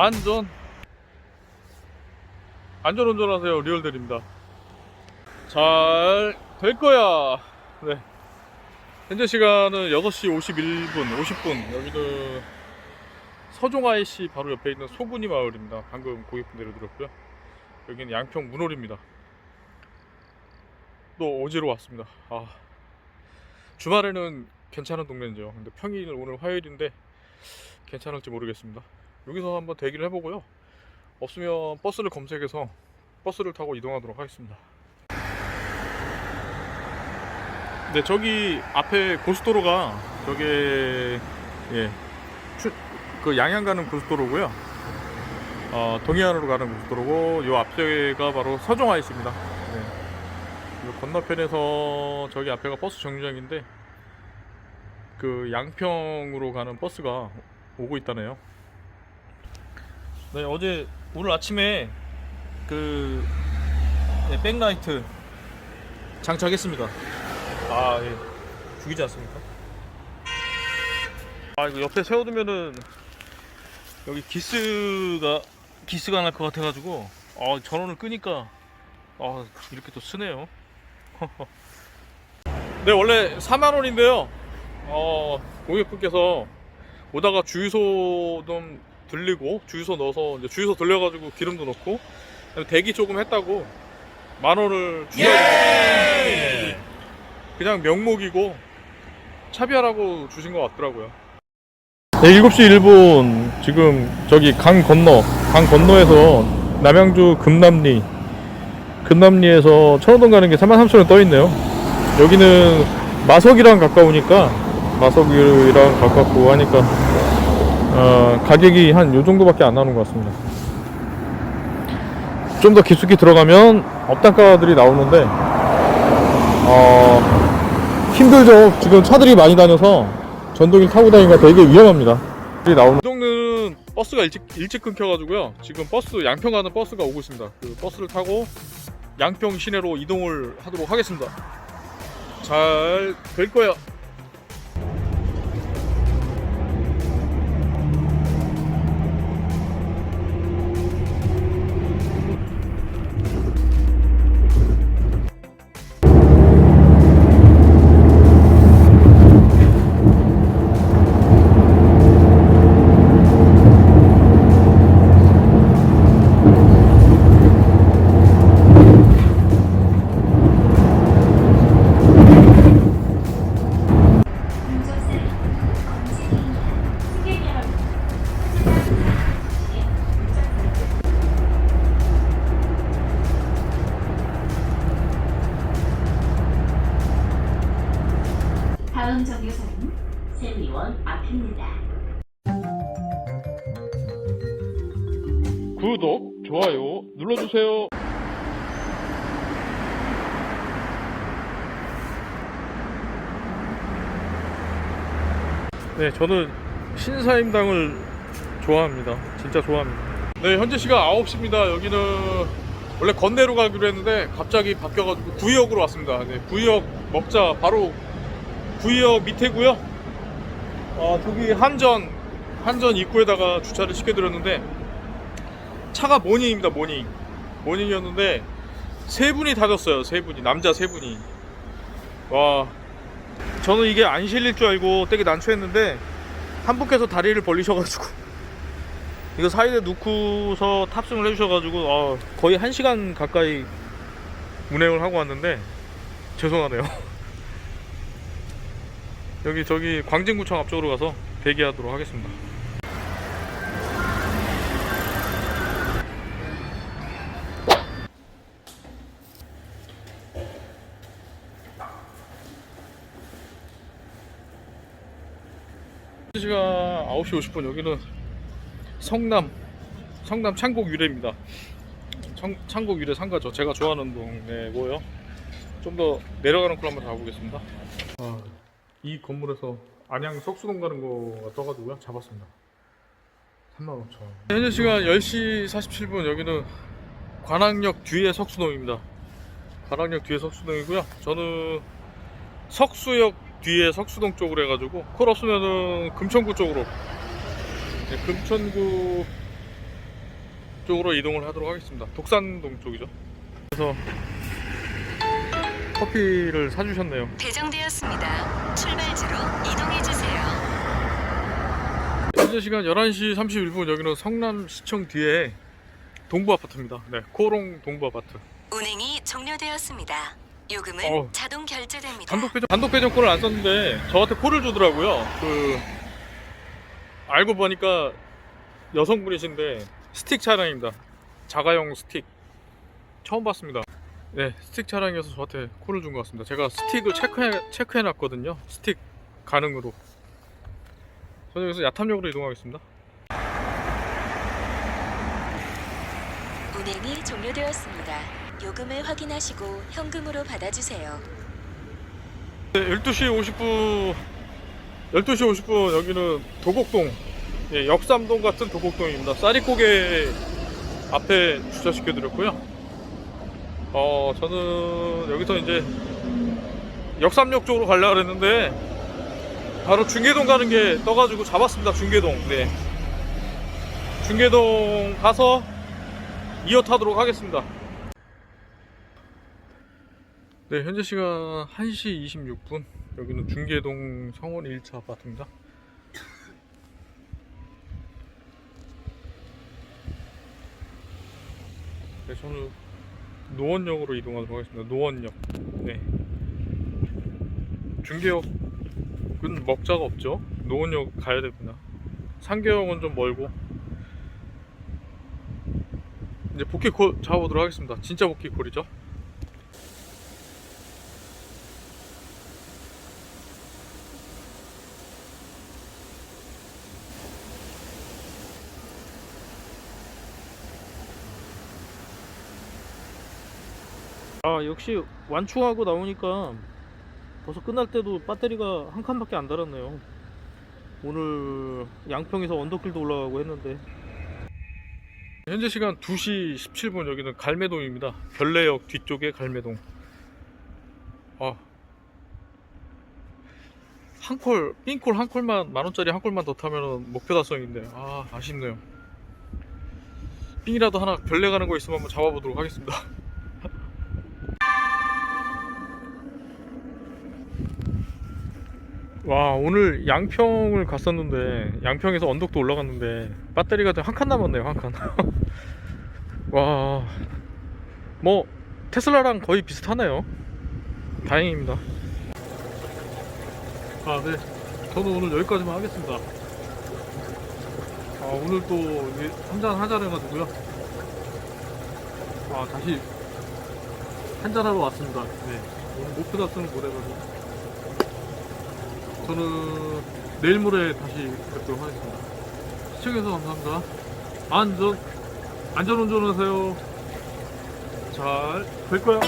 안전. 안전 운전하세요 리얼들입니다. 잘 될 거야. 네. 현재 시간은 6시 51분 50분. 여기는 서종아이 씨 바로 옆에 있는 소분이 마을입니다. 방금 고객분 내려드렸고요. 여기는 양평 문홀입니다. 또 어제로 왔습니다. 아. 주말에는 괜찮은 동네인데요. 근데 평일 오늘 화요일인데 괜찮을지 모르겠습니다 여기서 한번 대기를 해보고요. 없으면 버스를 검색해서 버스를 타고 이동하도록 하겠습니다. 네, 저기 앞에 고속도로가 저게 예, 추- 그 양양 가는 고속도로고요. 어, 동해안으로 가는 고속도로고 요 앞에가 바로 서종아 있습니다. 네. 요 건너편에서 저기 앞에가 버스 정류장인데 그 양평으로 가는 버스가 오고 있다네요. 네 어제 오늘 아침에 그 네, 백라이트 장착했습니다. 아 예. 죽이지 않습니까? 아 이거 옆에 세워두면은 여기 기스가 기스가 날 것 같아가지고 아 전원을 끄니까 아 이렇게 또 쓰네요. 네 원래 4만 원인데요. 어 고객분께서 오다가 주유소 좀 들리고 주유소 넣어서 이제 주유소 들려가지고 기름도 넣고 대기 조금 했다고 만 원을 주셔야 그냥 명목이고 차비하라고 주신 것 같더라고요. 네, 7시 1분 지금 저기 강 건너 강 건너에서 남양주 금남리 금남리에서 천호동 가는 게 33,000원 떠 있네요. 여기는 마석이랑 가까우니까 마석이랑 가깝고 하니까 어, 가격이 한 요 정도밖에 안 나오는 것 같습니다. 좀 더 깊숙이 들어가면 업단가들이 나오는데 어, 힘들죠. 지금 차들이 많이 다녀서 전동길 타고 다니기가 되게 위험합니다. 이 나오는 이 동네는 버스가 일찍 일찍 끊겨가지고요. 지금 버스 양평 가는 버스가 오고 있습니다. 그 버스를 타고 양평 시내로 이동을 하도록 하겠습니다. 잘 될 거야. 다음 정류소는 세미원 앞입니다. 구독, 좋아요 눌러주세요. 네, 저는 신사임당을 좋아합니다. 진짜 좋아합니다. 네, 현재 시간 9시입니다. 여기는 원래 건대로 가기로 했는데 갑자기 바뀌어가지고 구의역으로 왔습니다. 네, 구의역 먹자 바로 구의역 밑에고요. 아, 저기 한전 한전 입구에다가 주차를 시켜드렸는데 차가 모닝입니다 모닝. 모닝이었는데 세 분이 타셨어요 세 분이. 남자 세 분이. 와 저는 이게 안 실릴 줄 알고 되게 난처했는데 한 분께서 다리를 벌리셔가지고 이거 사이드에 놓고서 탑승을 해주셔가지고 아, 거의 한 시간 가까이 운행을 하고 왔는데 죄송하네요 여기 저기 광진구청 앞쪽으로 가서 대기하도록 하겠습니다 시간 9시 50분 여기는 성남 성남 창곡 유래입니다. 청- 창곡 유래 상가죠. 제가 좋아하는 동네고요. 좀 더 내려가는 걸 한번 가보겠습니다. 아, 이 건물에서 안양 석수동 가는 거가 떠가지고요. 잡았습니다. 35,000원. 현재 시간 10시 47분 여기는 관악역 뒤에 석수동입니다. 관악역 뒤에 석수동이고요. 저는 석수역 뒤에 석수동 쪽으로 해가지고 콜 없으면은 금천구 쪽으로 네, 금천구 쪽으로 이동을 하도록 하겠습니다. 독산동 쪽이죠. 그래서 커피를 사주셨네요. 배정되었습니다. 출발지로 이동해 주세요. 현재 시간 11시 31분 여기는 성남시청 뒤에 동부 아파트입니다. 네, 코롱 동부 아파트. 운행이 종료되었습니다. 요금은 어우. 자동 결제됩니다. 단독 배정 단독 배정권을 안 썼는데 저한테 콜을 주더라고요. 그 알고 보니까 여성분이신데 스틱 차량입니다. 자가용 스틱 처음 봤습니다. 네, 스틱 차량이어서 저한테 콜을 준 것 같습니다. 제가 스틱을 체크해 체크해 놨거든요. 스틱 가능으로. 저는 여기서 야탐역으로 이동하겠습니다. 운행이 종료되었습니다. 요금을 확인하시고 현금으로 받아주세요. 네, 12시 50분 12시 50분 여기는 도곡동 예, 역삼동 같은 도곡동입니다 쌀이고개 앞에 주차시켜 드렸고요 어 저는 여기서 이제 역삼역 쪽으로 가려고 그랬는데 바로 중계동 가는 게 떠가지고 잡았습니다 중계동 네 중계동 가서 이어 타도록 하겠습니다 네, 현재 시간 1시 26분. 여기는 중계동 성원 1차 아파트입니다. 네, 저는 노원역으로 이동하도록 하겠습니다. 노원역. 네. 중계역은 먹자가 없죠. 노원역 가야 됩니다. 상계역은 좀 멀고. 이제 복귀콜 잡아보도록 하겠습니다. 진짜 복귀콜이죠. 아 역시 완충하고 나오니까 벌써 끝날 때도 배터리가 한 칸밖에 안 달았네요 오늘 양평에서 언덕길도 올라가고 했는데 현재 시간 2시 17분 여기는 갈매동입니다. 별내역 뒤쪽에 갈매동. 아. 한 콜, 삥콜 한 콜만, 만 원짜리 한 콜만 더 타면 목표 달성인데, 아, 아쉽네요. 삥이라도 하나 별내 가는 거 있으면 한번 잡아보도록 하겠습니다. 와, 오늘 양평을 갔었는데, 양평에서 언덕도 올라갔는데, 배터리가 한 칸 남았네요, 한 칸. 와, 뭐 테슬라랑 거의 비슷하네요. 다행입니다. 아, 네. 저는 오늘 여기까지만 하겠습니다. 아, 오늘 또 한잔 하자 해가지고요. 아, 다시 한잔하러 왔습니다. 네. 오늘 목표 달성을 못해가지고. 저는 내일 모레 다시 뵙도록 하겠습니다. 시청해주셔서 감사합니다. 안전, 안전 운전하세요. 잘 될 거야.